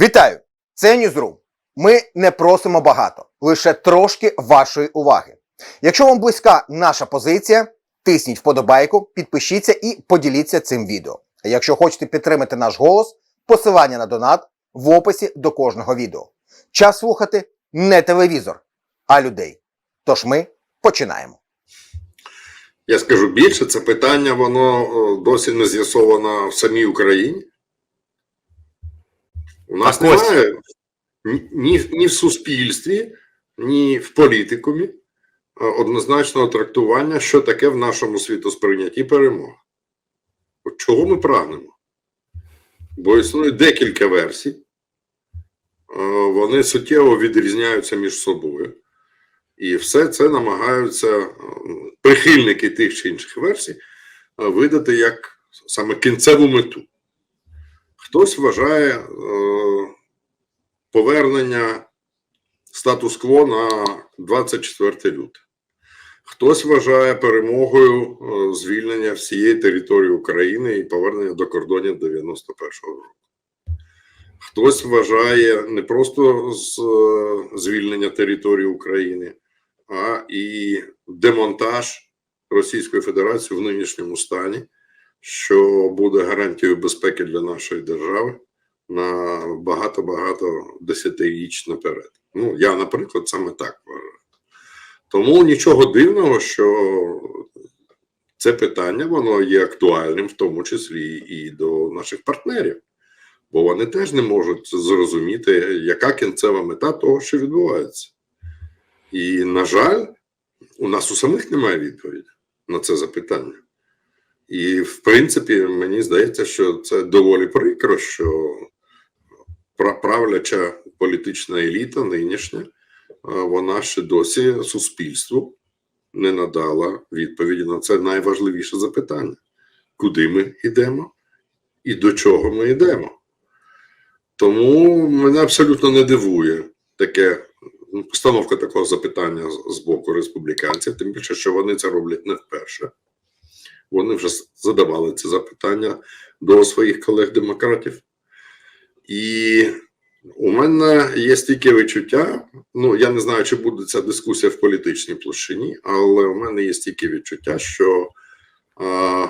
Вітаю! Це Ньюзрум. Ми не просимо багато, лише трошки вашої уваги. Якщо вам близька наша позиція, тисніть вподобайку, підпишіться і поділіться цим відео. А якщо хочете підтримати наш голос, посилання на донат в описі до кожного відео. Час слухати не телевізор, а людей. Тож ми починаємо. Я скажу більше, це питання, воно досі не з'ясовано в самій Україні. У нас Так немає ні, ні, ні в суспільстві, ні в політикумі е, однозначного трактування, що таке в нашому світосприйнятті перемога. От чого ми прагнемо? Бо існує декілька версій, Е, вони суттєво відрізняються між собою. І все це намагаються е, прихильники тих чи інших версій видати як саме кінцеву мету. Хтось вважає е, повернення статус-кво на 24 люте. Хтось вважає перемогою е, звільнення всієї території України і повернення до кордонів 91-го року. Хтось вважає не просто е, звільнення території України, а і демонтаж Російської Федерації в нинішньому стані, що буде гарантією безпеки для нашої держави на багато-багато десятиріч наперед. Ну, я, наприклад, саме так вважаю. Тому нічого дивного, що це питання воно є актуальним, в тому числі і до наших партнерів, бо вони теж не можуть зрозуміти, яка кінцева мета того, що відбувається. І, на жаль, у нас у самих немає відповіді на це запитання. І, в принципі, мені здається, що це доволі прикро, що правляча політична еліта нинішня, вона ще досі суспільству не надала відповіді на це найважливіше запитання: куди ми йдемо і до чого ми йдемо. Тому мене абсолютно не дивує таке ну, постановка такого запитання з боку республіканців, тим більше, що вони це роблять не вперше. Вони вже задавали це запитання до своїх колег-демократів. І у мене є стільки відчуття. Ну, я не знаю, чи буде ця дискусія в політичній площині, але у мене є стільки відчуття, що а,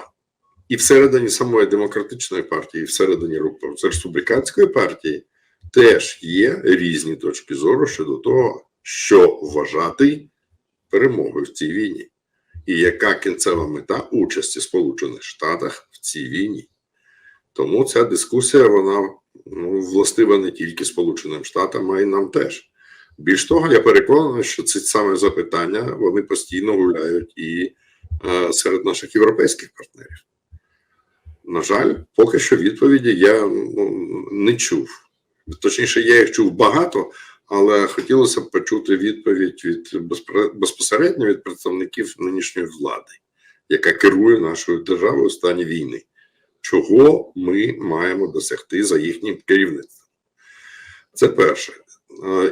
і всередині самої демократичної партії, і всередині республіканської партії теж є різні точки зору щодо того, що вважати перемогою в цій війні, і яка кінцева мета участі Сполучених Штатах в цій війні. Тому ця дискусія вона ну, властива не тільки Сполученим Штатам, а й нам теж. Більш того, я переконаний, що ці саме запитання вони постійно гуляють і е, серед наших європейських партнерів. На жаль, поки що відповіді я ну, не чув. Точніше, я їх чув багато, але хотілося б почути відповідь від безпосередньо від представників нинішньої влади, яка керує нашою державою у стані війни. Чого ми маємо досягти за їхнім керівництвом? Це перше.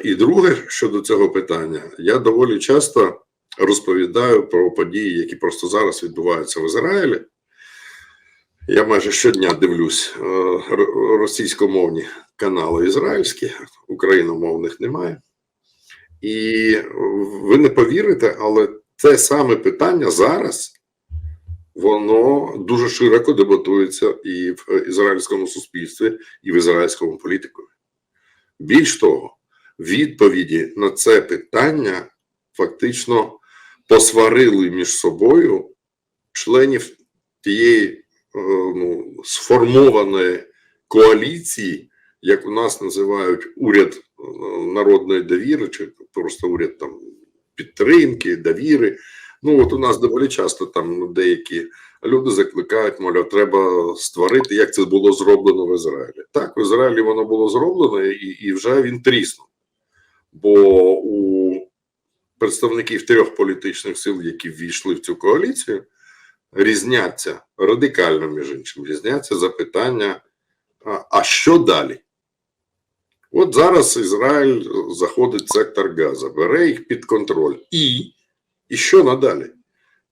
І друге, щодо цього питання, я доволі часто розповідаю про події, які просто зараз відбуваються в Ізраїлі. Я майже щодня дивлюсь е, російськомовні канали ізраїльські, україномовних немає. І ви не повірите, але це саме питання зараз воно дуже широко дебатується і в ізраїльському суспільстві, і в ізраїльському політику. Більш того, відповіді на це питання фактично посварили між собою членів тієї е, ну, сформованої коаліції, як у нас називають уряд е, народної довіри, чи просто уряд там підтримки, довіри. Ну от у нас доволі часто там ну, деякі люди закликають, мовляв, треба створити, як це було зроблено в Ізраїлі. Так, в Ізраїлі воно було зроблено, і, і вже він тріснув. Бо у представників трьох політичних сил, які ввійшли в цю коаліцію, різняться радикально, між іншим, різняться запитання: а, а що далі? От зараз Ізраїль заходить в сектор Газа, бере їх під контроль. І, і що надалі?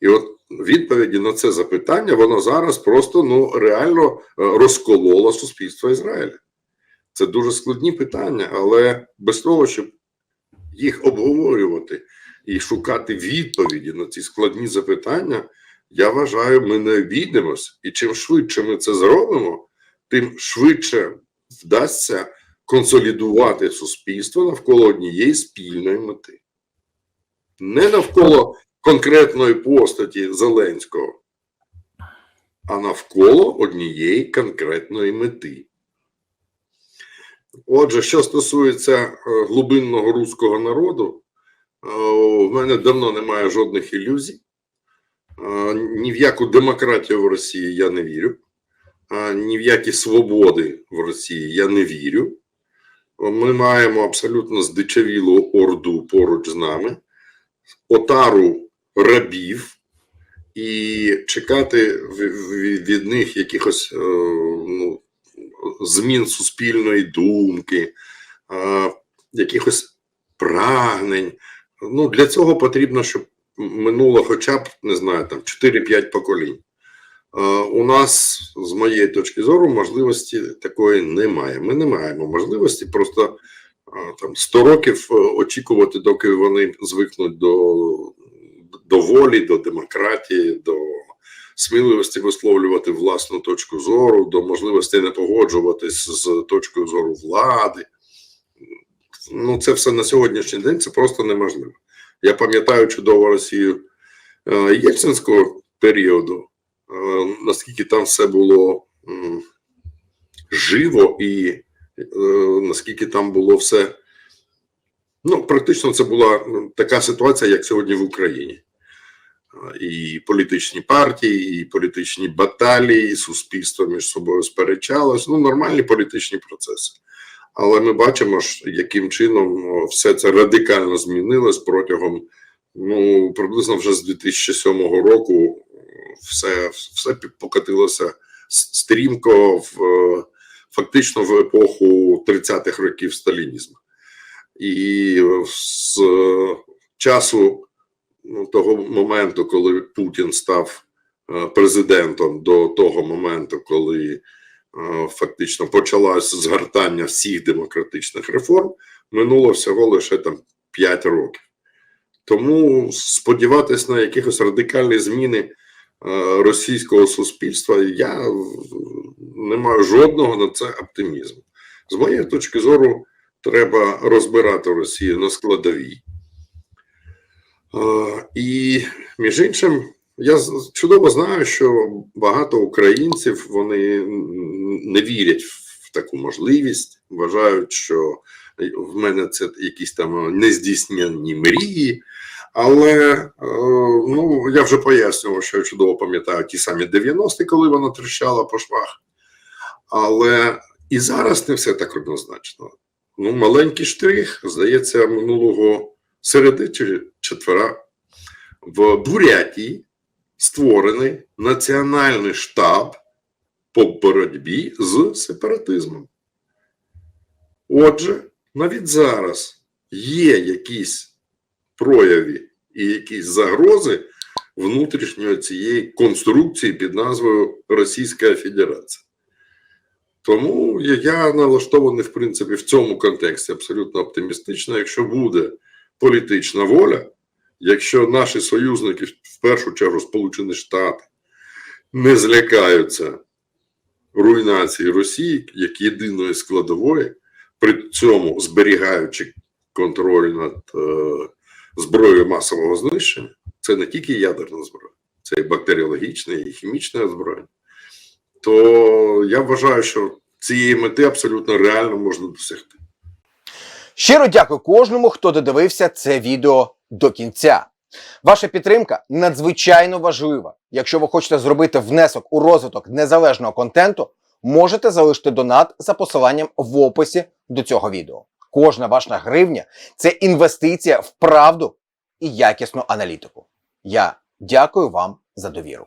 І от відповіді на це запитання, воно зараз просто ну, реально е, розкололо суспільство Ізраїля. Це дуже складні питання, але без того, щоб їх обговорювати і шукати відповіді на ці складні запитання, я вважаю, ми не обійдемось. І чим швидше ми це зробимо, тим швидше вдасться консолідувати суспільство навколо однієї спільної мети. Не навколо конкретної постаті Зеленського, а навколо однієї конкретної мети. Отже, що стосується е, глибинного руського народу, е, в мене давно немає жодних ілюзій. Е, Ні в яку демократію в Росії я не вірю, ні в які свободи в Росії я не вірю. Ми маємо абсолютно здичавілу орду поруч з нами, отару рабів, і чекати від них якихось е, ну, змін суспільної думки, е, якихось прагнень. Ну, для цього потрібно, щоб минуло хоча б не знаю, там 4-5 поколінь. Е, У нас, з моєї точки зору, можливості такої немає. Ми не маємо можливості просто е, там 100 років е, очікувати, доки вони звикнуть до, до волі, до демократії, до сміливості висловлювати власну точку зору, до можливості не погоджуватись з точкою зору влади. Ну, це все на сьогоднішній день це просто неможливо. Я пам'ятаю чудово Росію Єльцинського періоду, наскільки там все було живо і е, наскільки там було все. Ну, практично це була така ситуація, як сьогодні в Україні. Е, І політичні партії, і політичні баталії, і суспільство між собою сперечалось. Ну, нормальні політичні процеси. Але ми бачимо, яким чином все це радикально змінилось протягом ну, приблизно вже з 2007 року. Все, все покотилося стрімко в фактично в епоху 30-х років сталінізму. І з часу ну, того моменту, коли Путін став е, президентом, до того моменту, коли е, фактично почалось згортання всіх демократичних реформ, минуло всього лише там 5 років. Тому сподіватися на якихось радикальні зміни російського суспільства я не маю жодного на це оптимізму. З моєї точки зору, треба розбирати Росію на складові. Е, І, між іншим, я чудово знаю, що багато українців вони не вірять в таку можливість, вважають, що в мене це якісь там нездійсненні мрії. Але е, ну, я вже пояснював, що я чудово пам'ятаю ті самі 90-ті, коли вона тріщала по швах. Але і зараз не все так однозначно. Ну, маленький штрих, здається, минулого середи чи четвера в Бурятії створений національний штаб по боротьбі з сепаратизмом. Отже, навіть зараз є якісь прояви і якісь загрози внутрішньої цієї конструкції під назвою Російська Федерація. Тому я налаштований, в принципі, в цьому контексті абсолютно оптимістично. Якщо буде політична воля, якщо наші союзники, в першу чергу Сполучені Штати, не злякаються руйнації Росії як єдиної складової, при цьому зберігаючи контроль над е, зброєю масового знищення, це не тільки ядерна зброя, це і бактеріологічне, і хімічне озброєння, то я вважаю, що цієї мети абсолютно реально можна досягти. Щиро дякую кожному, хто додивився це відео до кінця. Ваша підтримка надзвичайно важлива. Якщо ви хочете зробити внесок у розвиток незалежного контенту, можете залишити донат за посиланням в описі до цього відео. Кожна ваша гривня це інвестиція в правду і якісну аналітику. Я дякую вам за довіру.